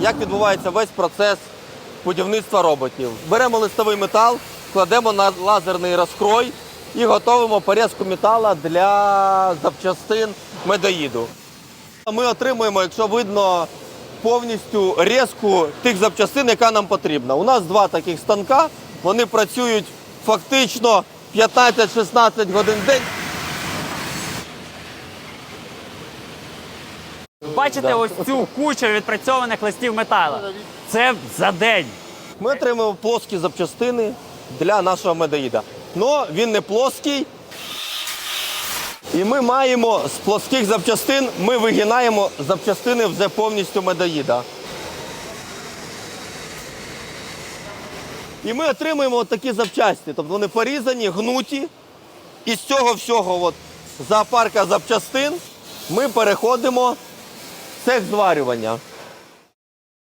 Як відбувається весь процес будівництва роботів? Беремо листовий метал, кладемо на лазерний розкрой і готуємо порізку металу для запчастин медоїду. Ми отримуємо, якщо видно, повністю резку тих запчастин, яка нам потрібна. У нас два таких станка, вони працюють фактично 15-16 годин в день. Бачите Да. ось цю кучу відпрацьованих листів металу. Це за день. Ми отримуємо плоскі запчастини для нашого медоїда. Но він не плоский. І ми маємо з плоских запчастин, ми вигинаємо запчастини вже повністю медоїда. І ми отримуємо от такі запчасті. Тобто вони порізані, гнуті. І з цього всього от, зоопарка запчастин ми переходимо цех зварювання.